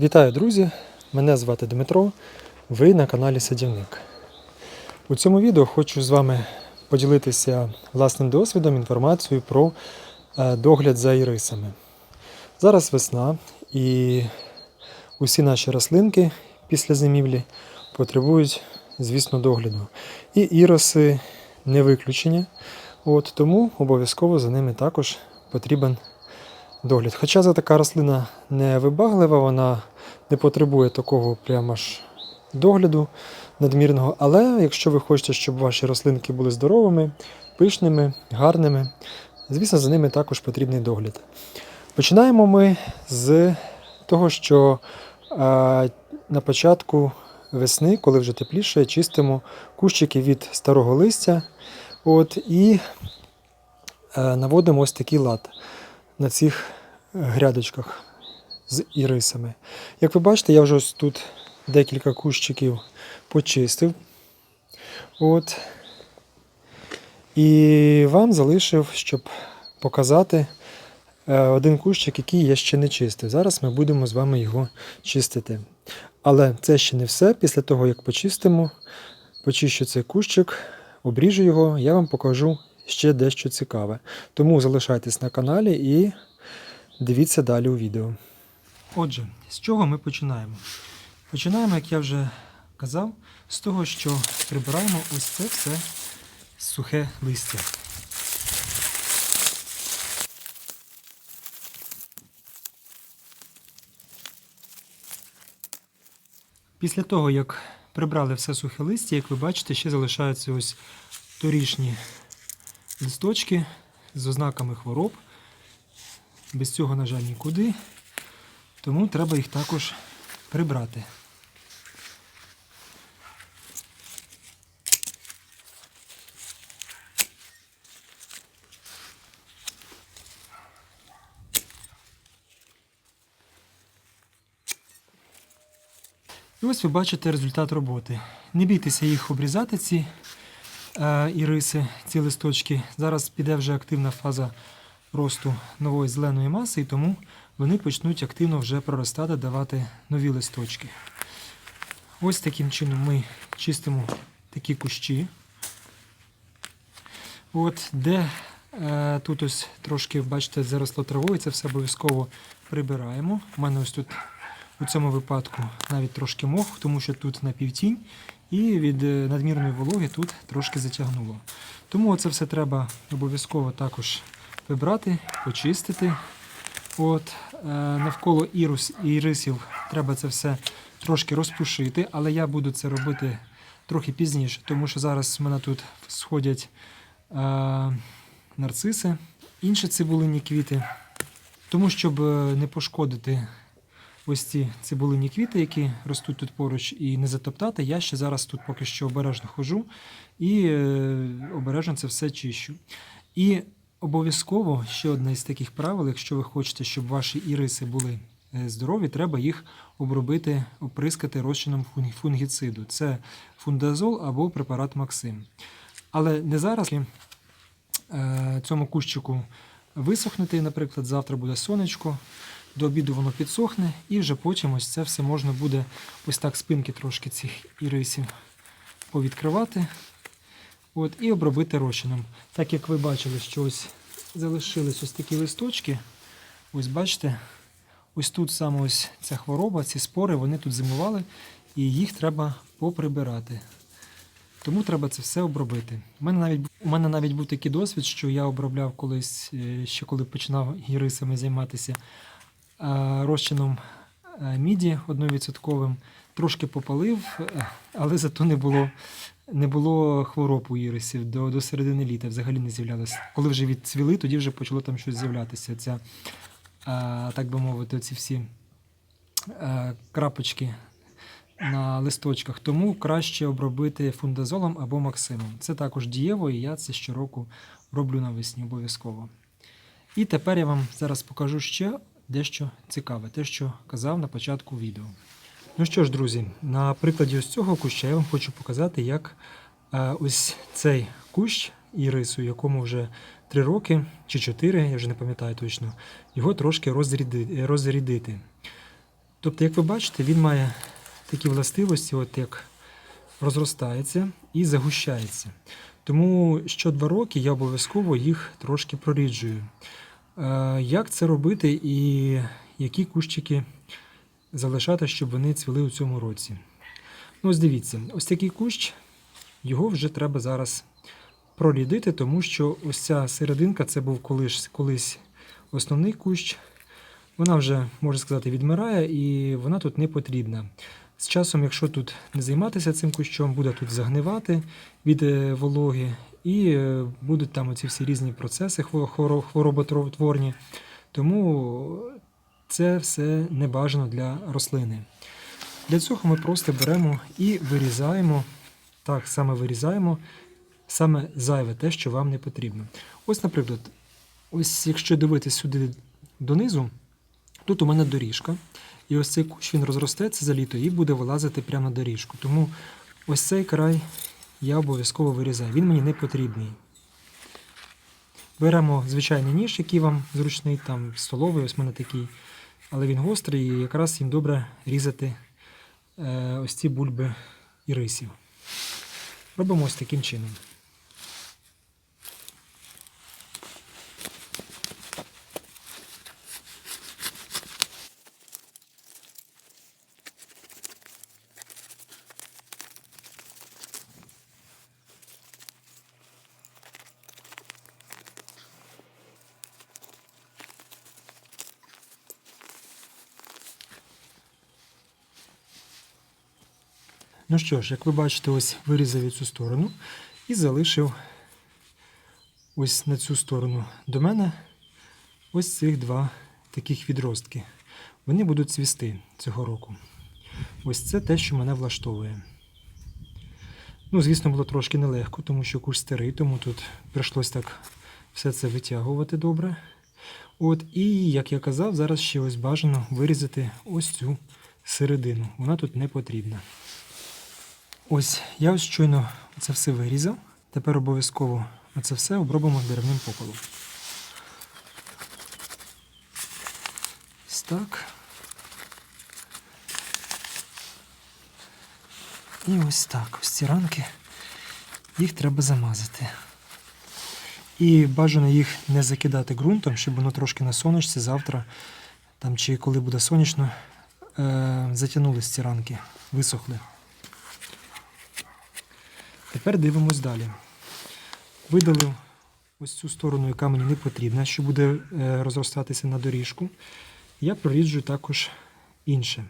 Вітаю, друзі! Мене звати Дмитро. Ви на каналі Садівник. У цьому відео хочу з вами поділитися власним досвідом, інформацією про е, догляд за ірисами. Зараз весна і усі наші рослинки після зимівлі потребують, звісно, догляду. І іроси не виключення. От, тому обов'язково за ними також потрібен. Хоча це така рослина не вибаглива, вона не потребує такого прямо ж догляду надмірного. Але якщо ви хочете, щоб ваші рослинки були здоровими, пишними, гарними, звісно, за ними також потрібний догляд. Починаємо ми з того, що на початку весни, коли вже тепліше, чистимо кущики від старого листя. От, і е, наводимо ось такий лад на цих грядочках з ірисами. Як ви бачите, я вже ось тут декілька кущиків почистив. От. І вам залишив, щоб показати е, один кущик, який я ще не чистив. Зараз ми будемо з вами його чистити. Але це ще не все. Після того, як почистимо, почищу цей кущик, обріжу його, я вам покажу ще дещо цікаве. Тому залишайтесь на каналі і дивіться далі у відео. Отже, з чого ми починаємо? Починаємо, як я вже казав, з того, що прибираємо ось це все сухе листя. Після того, як прибрали все сухе листя, як ви бачите, ще залишаються ось торішні листочки з ознаками хвороб. Без цього, на жаль, нікуди. Тому треба їх також прибрати. І ось ви бачите результат роботи. Не бійтеся їх обрізати, ці е, іриси, ці листочки. Зараз піде вже активна фаза росту нової зеленої маси, і тому вони почнуть активно вже проростати, давати нові листочки. Ось таким чином ми чистимо такі кущі. От, Де е, тут ось трошки, бачите, заросло травою, це все обов'язково прибираємо. У мене ось тут у цьому випадку навіть трошки мох, тому що тут напівтінь, і від е, надмірної вологи тут трошки затягнуло. Тому це все треба обов'язково також вибрати, почистити. От, е, Навколо ірус, ірисів треба це все трошки розпушити, але я буду це робити трохи пізніше, тому що зараз в мене тут сходять е, нарциси, інші цибулині квіти. Тому, щоб е, не пошкодити ось ці цибулині квіти, які ростуть тут поруч, і не затоптати, я ще зараз тут поки що обережно хожу і е, обережно це все чищу. І Обов'язково ще одне із таких правил, якщо ви хочете, щоб ваші іриси були е, здорові, треба їх обробити, оприскати розчином фун- фунгіциду. Це фундазол або препарат Максим. Але не зараз е, цьому кущику висохнути, наприклад, завтра буде сонечко, до обіду воно підсохне, і вже потім ось це все можна буде ось так спинки трошки цих ірисів повідкривати. От, і обробити розчином. Так як ви бачили, що ось залишились ось такі листочки. Ось бачите, ось тут саме ось ця хвороба, ці спори, вони тут зимували, і їх треба поприбирати. Тому треба це все обробити. У мене навіть у мене навіть був такий досвід, що я обробляв колись, е, ще коли починав гірисами займатися розчином е, міді 1%, трошки попалив, е, але зато не було не було хвороб у ірисів до до середини літа, взагалі не з'являлося. Коли вже відцвіли, тоді вже почало там щось з'являтися. Ця, а, так би мовити, ці всі крапочки на листочках. Тому краще обробити фундазолом або максимом. Це також дієво, і я це щороку роблю навесні обов'язково. І тепер я вам зараз покажу ще дещо цікаве, те, що казав на початку відео. Ну що ж, друзі, на прикладі ось цього куща я вам хочу показати, як е, ось цей кущ ірису, якому вже 3 роки чи 4, я вже не пам'ятаю точно, його трошки розряди, розрядити. Тобто, як ви бачите, він має такі властивості, от як розростається і загущається. Тому що два роки я обов'язково їх трошки проріджую. Е, Як це робити і які кущики залишати, щоб вони цвіли у цьому році? Ну, ось дивіться, ось такий кущ, його вже треба зараз прорідити, тому що ось ця серединка це був колись, колись основний кущ. Вона вже, можна сказати, відмирає і вона тут не потрібна. З часом, якщо тут не займатися цим кущом, буде тут загнивати від е, вологи, і е, будуть там оці всі різні процеси хво- хворо- хвороботворні. Тому це все не бажано для рослини. Для цього ми просто беремо і вирізаємо, так саме вирізаємо саме зайве, те, що вам не потрібно. Ось, наприклад, ось якщо дивитися сюди донизу, тут у мене доріжка. І ось цей кущ він розростеться за літо і буде вилазити прямо на доріжку. Тому ось цей край я обов'язково вирізаю. Він мені не потрібний. Беремо звичайний ніж, який вам зручний, там столовий, ось в мене такий, але він гострий і якраз їм добре різати е, ось ці бульби і рисів. Робимо ось таким чином. Ну що ж, як ви бачите, ось вирізав цю сторону і залишив ось на цю сторону до мене ось цих два таких відростки. Вони будуть цвісти цього року. Ось це те, що мене влаштовує. Ну, звісно, було трошки нелегко, тому що курс старий, тому тут прийшлось так все це витягувати добре. От, і, як я казав, зараз ще ось бажано вирізати ось цю середину. Вона тут не потрібна. Ось я ось щойно це все вирізав. Тепер обов'язково це все обробимо деревним попелом. Ось так. І ось так. Ось ці ранки. Їх треба замазати. І бажано їх не закидати ґрунтом, щоб воно трошки на сонечці завтра, там чи коли буде сонячно, е- затягнулись ці ранки, висохли. Тепер дивимось далі. Видалив ось цю сторону, яка мені не потрібна, що буде е, розростатися на доріжку. Я проріджую також інше.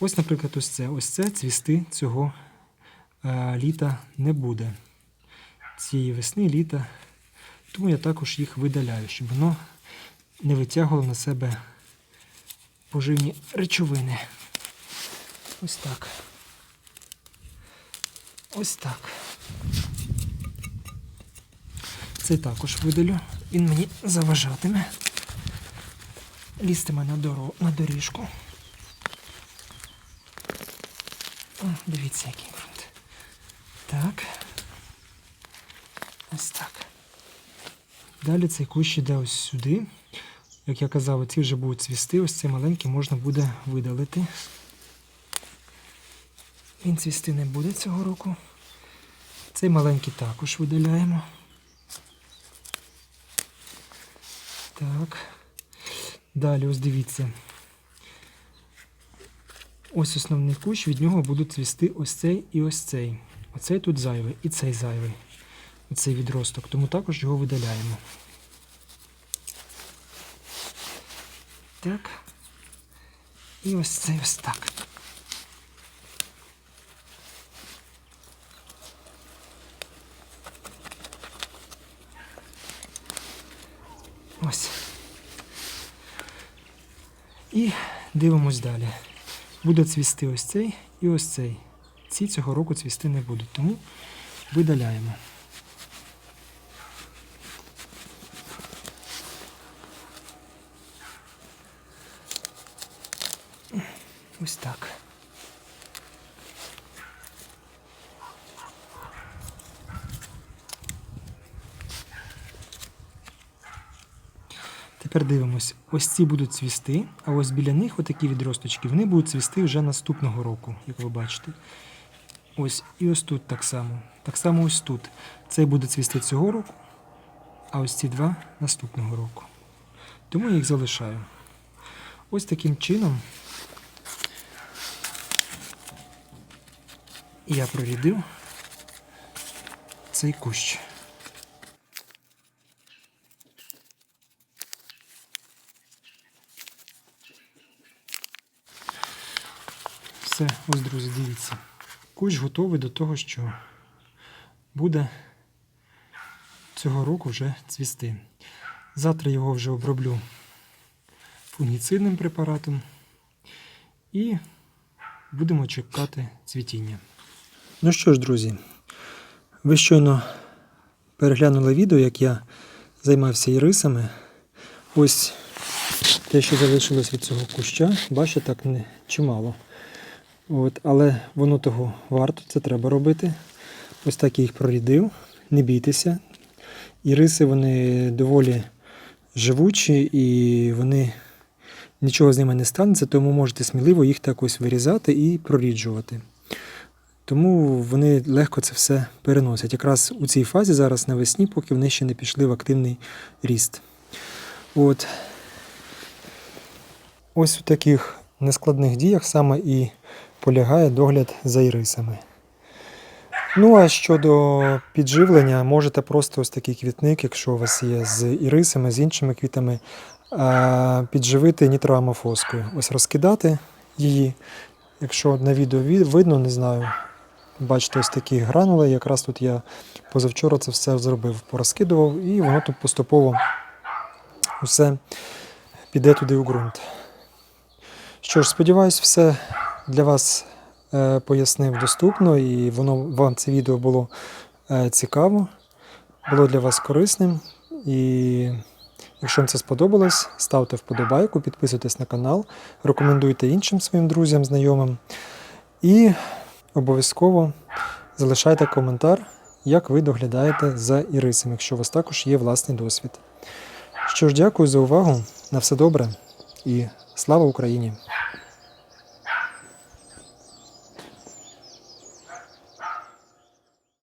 Ось, наприклад, ось це. Ось це цвісти цього е, літа не буде. Цієї весни, літа. Тому я також їх видаляю, щоб воно не витягувало на себе поживні речовини. Ось так. Ось так. Цей також видалю. Він мені заважатиме. Лізтиме на, доро... на доріжку. О, дивіться, який ґрунт. Так. Ось так. Далі цей кущ іде ось сюди. Як я казав, ці вже будуть цвісти, ось цей маленький можна буде видалити. Він цвісти не буде цього року. Цей маленький також видаляємо. Так. Далі ось дивіться. Ось основний кущ, від нього будуть цвісти ось цей і ось цей. Оцей тут зайвий і цей зайвий. Оцей відросток. Тому також його видаляємо. Так. І ось цей ось так. Ось. І дивимось далі. Буде цвісти ось цей і ось цей. Ці цього року цвісти не будуть, тому видаляємо. Ось так. Тепер дивимось, ось ці будуть цвісти, а ось біля них отакі відросточки, вони будуть цвісти вже наступного року, як ви бачите. Ось і ось тут так само. Так само ось тут. Цей буде цвісти цього року, а ось ці два наступного року. Тому я їх залишаю. Ось таким чином я прорядив цей кущ. Все, ось, друзі, дивіться. Кущ готовий до того, що буде цього року вже цвісти. Завтра його вже оброблю фунгіцидним препаратом і будемо чекати цвітіння. Ну що ж, друзі, ви щойно переглянули відео, як я займався ірисами. Ось те, що залишилось від цього куща, бачите, так не чимало. От, але воно того варто, це треба робити. Ось так я їх прорідив. Не бійтеся. Іриси вони доволі живучі і вони нічого з ними не станеться, тому можете сміливо їх так ось вирізати і проріджувати. Тому вони легко це все переносять. Якраз у цій фазі зараз навесні, поки вони ще не пішли в активний ріст. От. Ось у таких нескладних діях саме і полягає догляд за ірисами. Ну, а щодо підживлення, можете просто ось такий квітник, якщо у вас є з ірисами, з іншими квітами, підживити нітроамофоскою. Ось розкидати її. Якщо на відео видно, не знаю. Бачите, ось такі гранули. Якраз тут я позавчора це все зробив, порозкидував, і воно тут поступово все піде туди у ґрунт. Що ж, сподіваюсь, все для вас е, пояснив доступно, і воно вам це відео було е, цікаво, було для вас корисним. І якщо вам це сподобалось, ставте вподобайку, підписуйтесь на канал, рекомендуйте іншим своїм друзям, знайомим. І обов'язково залишайте коментар, як ви доглядаєте за ірисами, якщо у вас також є власний досвід. Що ж, дякую за увагу. На все добре і слава Україні!